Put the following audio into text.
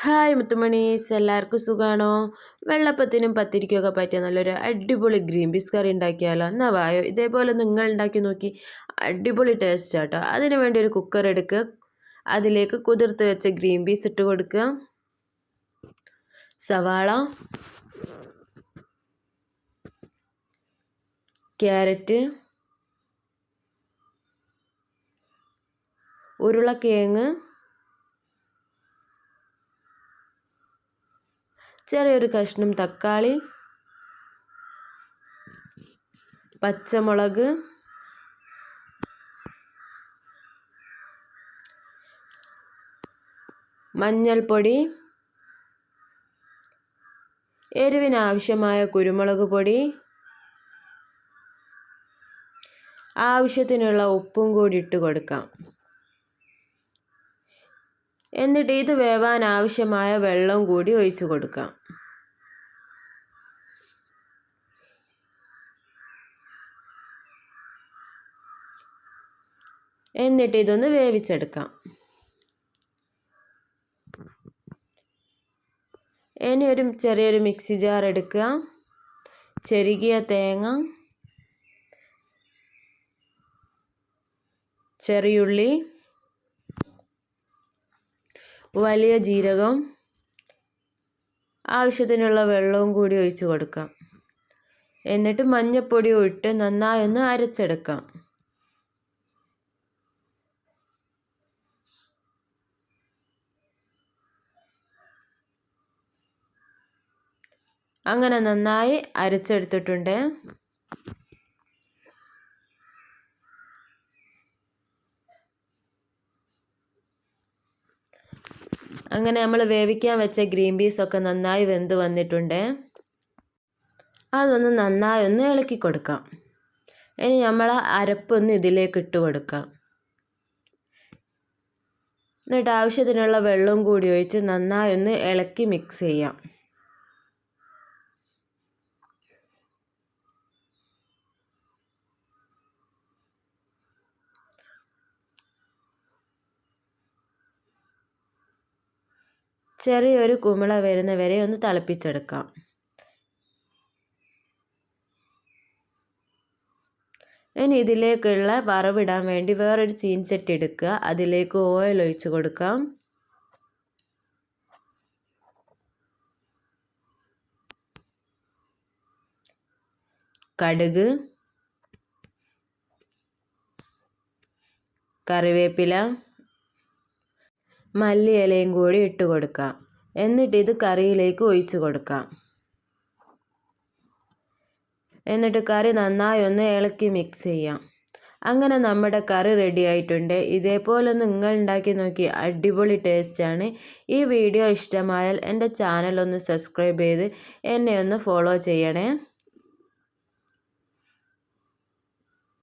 Hi മുത്തുമണീസ് എല്ലാവർക്കും സുഖമാണോ വെള്ളപ്പത്തിനും പത്തിരിക്കൊക്കെ പറ്റിയ നല്ലൊരു അടിപൊളി ഗ്രീൻ പീസ് കറി ഉണ്ടാക്കിയാലോ? എന്നാൽ വായോ ഇതേപോലെ നിങ്ങൾ ഉണ്ടാക്കി നോക്കി. അടിപൊളി ടേസ്റ്റ് ആട്ടോ. അതിന് വേണ്ടി ഒരു കുക്കർ എടുക്കുക അതിലേക്ക് കുതിർത്ത് വെച്ച ഗ്രീൻ പീസ് ഇട്ട് കൊടുക്കുക സവാള. ക്യാരറ്റ്. ഉരുളക്കിഴങ്ങ്. ചെറിയൊരു കഷ്ണം തക്കാളി പച്ചമുളക് മഞ്ഞൾപ്പൊടി എരിവിനാവശ്യമായ കുരുമുളക് പൊടി ആവശ്യത്തിനുള്ള ഉപ്പും കൂടി ഇട്ട് കൊടുക്കാം. എന്നിട്ട് ഇത് വേവാൻ ആവശ്യമായ വെള്ളം കൂടി ഒഴിച്ചു കൊടുക്കാം. എന്നിട്ട് ഇതൊന്ന് വേവിച്ചെടുക്കാം. ഇനി ഒരു ചെറിയൊരു മിക്സി ജാർ എടുക്കുക. ചെരുകിയ തേങ്ങ. ചെറിയുള്ളി വലിയ ജീരകം. ആവശ്യത്തിനുള്ള വെള്ളവും കൂടി ഒഴിച്ചു കൊടുക്കാം. എന്നിട്ട് മഞ്ഞപ്പൊടി ഇട്ട് നന്നായി ഒന്ന് അരച്ചെടുക്കാം. അങ്ങനെ നന്നായി അരച്ചെടുത്തിട്ടുണ്ട്. അങ്ങനെ നമ്മൾ വേവിക്കാൻ വെച്ച ഗ്രീൻ പീസൊക്കെ നന്നായി വെന്ത് വന്നിട്ടുണ്ട്. അതൊന്ന് നന്നായി ഒന്ന് ഇളക്കി കൊടുക്കാം. ഇനി നമ്മൾ അരപ്പൊന്ന് ഇതിലേക്ക് ഇട്ട് കൊടുക്കാം. എന്നിട്ട് ആവശ്യത്തിനുള്ള വെള്ളം കൂടി ഒഴിച്ച് നന്നായി ഒന്ന് ഇളക്കി മിക്സ് ചെയ്യാം. ചെറിയൊരു കുമിള വരുന്ന വരെ ഒന്ന് തിളപ്പിച്ചെടുക്കാം. ഇനി ഇതിലേക്കുള്ള വറവിടാൻ വേണ്ടി വേറൊരു ചീൻചട്ടി എടുക്കുക. അതിലേക്ക് ഓയിൽ ഒഴിച്ച് കൊടുക്കാം. കടുക്. കറിവേപ്പില. മല്ലിയിലയും കൂടി ഇട്ട് കൊടുക്കാം. എന്നിട്ട് ഇത് കറിയിലേക്ക് ഒഴിച്ച് കൊടുക്കാം. എന്നിട്ട് കറി നന്നായി ഒന്ന് ഇളക്കി മിക്സ് ചെയ്യാം. അങ്ങനെ നമ്മുടെ കറി റെഡി ആയിട്ടുണ്ട്. ഇതേപോലെ നിങ്ങൾ ഉണ്ടാക്കി നോക്കി അടിപൊളി ടേസ്റ്റാണ് ഈ വീഡിയോ ഇഷ്ടമായാൽ എന്റെ ചാനൽ ഒന്ന് സബ്സ്ക്രൈബ് ചെയ്ത് എന്നെ ഒന്ന് ഫോളോ ചെയ്യണേ.